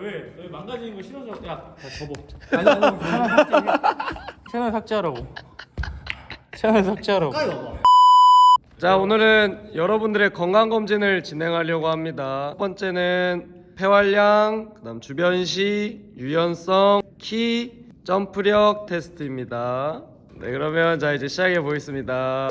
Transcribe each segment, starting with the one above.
왜? 왜 망가지는 거 싫어서 야, 다 접어. 아니 아니 채널 삭제. 채널 삭제하라고. 채널 삭제하라고. 자 오늘은 여러분들의 건강 검진을 진행하려고 합니다. 첫 번째는 폐활량, 그다음 주변시, 유연성, 키, 점프력 테스트입니다. 네 그러면 자 이제 시작해 보겠습니다.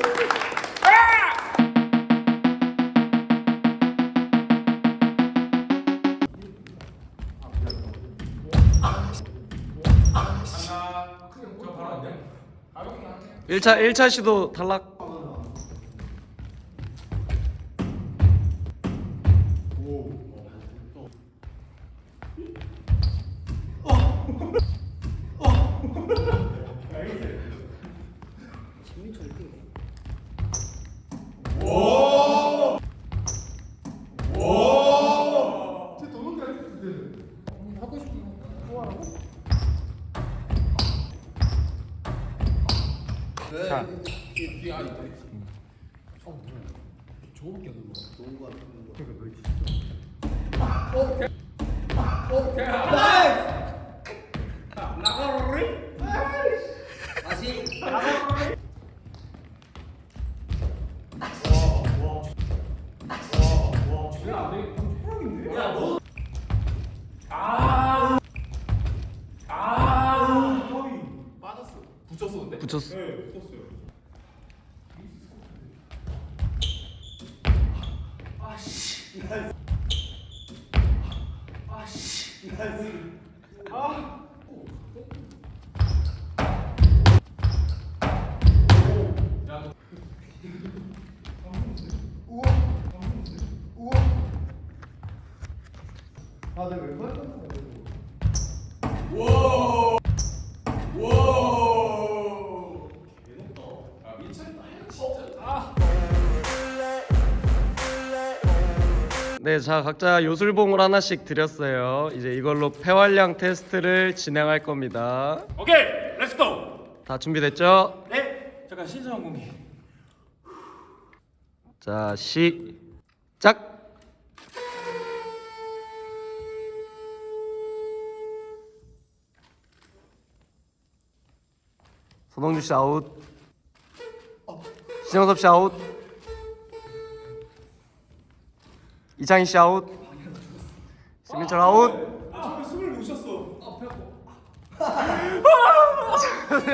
일차일차 시도 탈락. 자. 저거밖에 좋은 거 같은 거. 그러니까 오케이. 오케이. 붙였어. 네, 자 각자 요술봉을 하나씩 드렸어요. 이제 이걸로 폐활량 테스트를 진행할 겁니다. 오케이, 렛츠고. 다 준비됐죠? 네, 잠깐 신선 공기. 자 시작. 손흥주 씨 아웃. 신영섭 씨 아웃. 이창희 씨 아웃. 신민철 아웃. 숨을 못 쉬었어.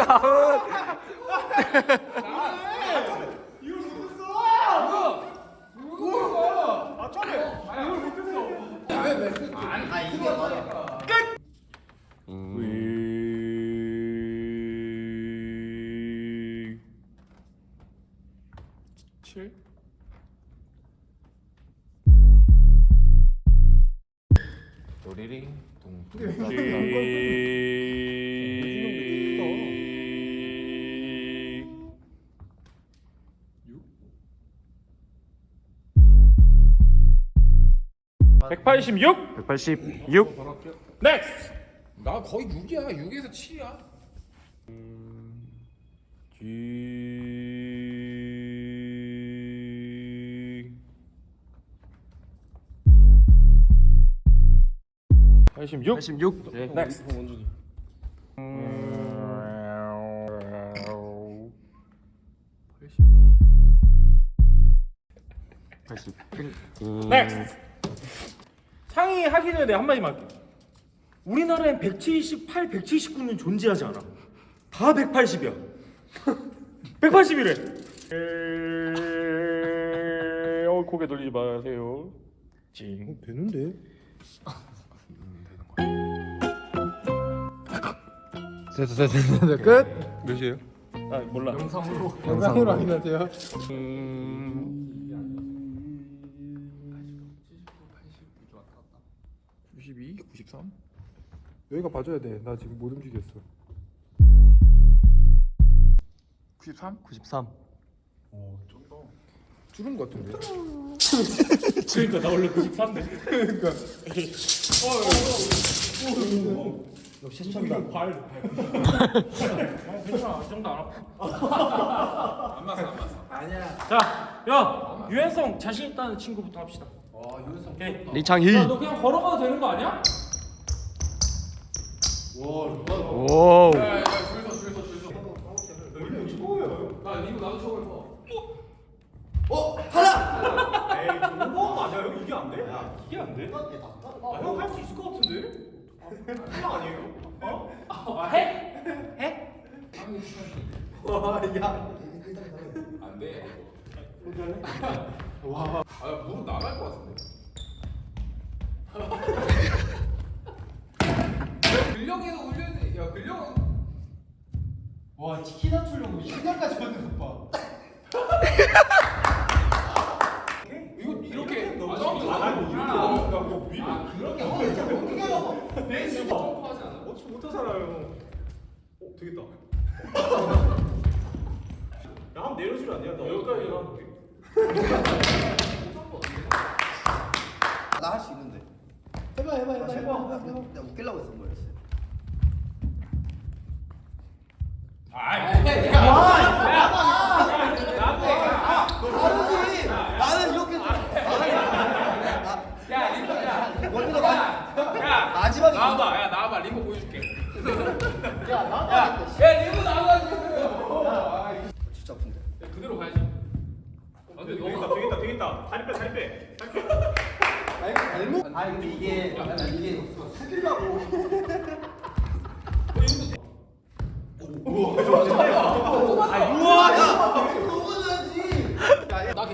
아웃. 도리링 동동 백팔십육 186. 넥스 나 거의 6이야. 6에서 7이야. 뒤 음, 86. 86. 네. 넥스트. 음... 넥스. 창이 하기 전에 한마디만 할게. 우리나라엔 178, 179는 존재하지 않아. 다 180이야. 181회. 에... 어, 고개 돌리지 마세요. 징. 되는데? 됐어 됐어 됐어 끝? 몇이에요? 아, 몰라. 영상으로. 확인하세요. 92 93 여기가 봐줘야 돼나 지금 못 움직였어. 93 93. 줄은 것 같은데? 그러니까 나 원래 93인데. 역시 천다. 발. 발. 어, 괜찮아. 이 정도 안 아파. 안 맞아, 안 맞아. 아니야. 자, 야, 유연성 자신 있다는 친구부터 합시다. 아, 유연성. 오케이. 리창희. 야, 너 그냥 걸어가도 되는 거 아니야? 오. 에이 저거 맞아요? 이게 안 돼? 이게 안 돼? 아 형 할 수 있을 것 같은데? 아 해? 해? 안 돼. 와. 아, 무릎 나갈 것 같은데. 올려야 돼. 야, 근력은. 와 치킨 맞추려고 시간까지 만든 것 봐.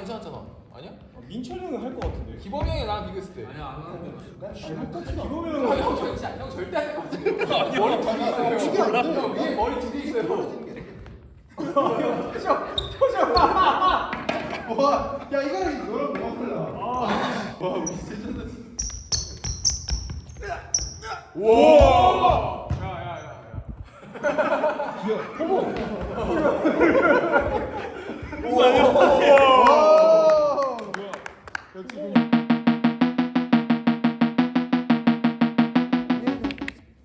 괜찮았잖아. 아니야? 민철 형이 할 것 같은데. 기범이 형이 나랑 비교했을 때. 아니야, 안 하는데. 기범이 형, 형은 형, 절대, 형 절대 할것 같아. 머리 두개 있어요. 이게 안 돼. 형, 위에 머리 두 개 있어요. 와, 야 이거는 너랑 뭐가 달라?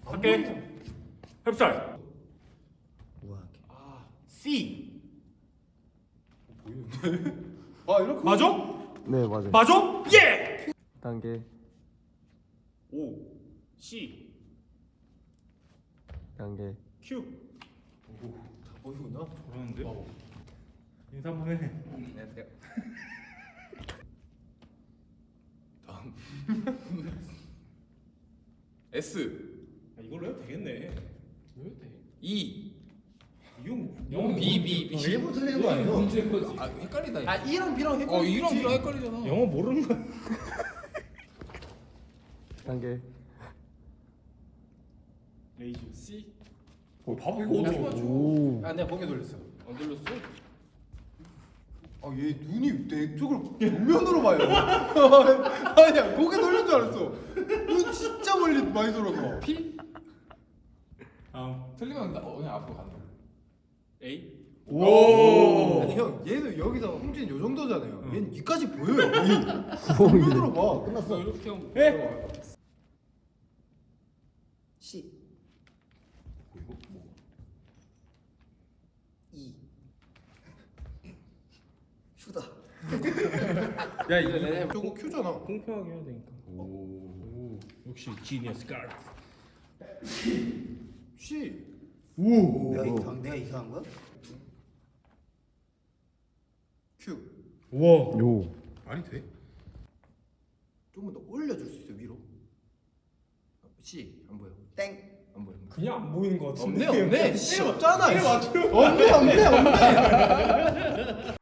할게. 흡살. 우와. C. 아 이렇게. 맞아? 네 맞아요. 맞아? 예. 단계 O C 단계 Q. 보이구나. 그러는데? 인사 한번 해. 안녕하세요. 다음. S. 아, 이걸로 해도 되겠네. 왜 돼? 이 E. 형, 영어 B B B. 일본 틀리는 거 아니에요? 문제인 거지. 아 헷갈리다. 아 E랑 B랑 헷갈리지. 어 이랑 B랑 헷갈리잖아. 영어 모르는 거야. 단계 레이즈 C. 어 바보 이거 어떻게 맞춰? 오. 아 내가 고개 돌렸어. 안 들렸어? 아 얘 눈이 내 쪽을 정면으로 봐요. 아니야 고개 돌린 줄 알았어. 눈 진짜 멀리 많이 돌아가. P? 다음. 틀리면 나 어, 그냥 앞으로 간다. A. 오. 아니 형 얘는 여기서 홍진 요 정도잖아요. 얘는 여기까지 보여요. 정면으로 봐. 끝났어. 이렇게 하면 에? C. 이거 뭐? E. 슈다. 야 이거 저거 Q잖아. 공평하게 해야 되니까. 오. 역시 지니어스 가. C. 오. 내가 이상 내가 이상한 거야? Q. 와. 요. 말이 돼? 조금 더 올려줄 수 있어 위로. C 안 보여. 땡. 안 보여. 그냥 안 보이는 거 같은데. 없네 없네. C 없잖아. 네, 씨. 맞죠? 없네 없네 없네.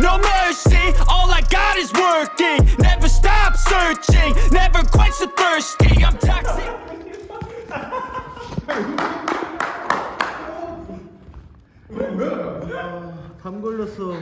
No mercy, all I got is working. Never stop searching, never quench the thirsty. I'm toxic. 담 걸렸어.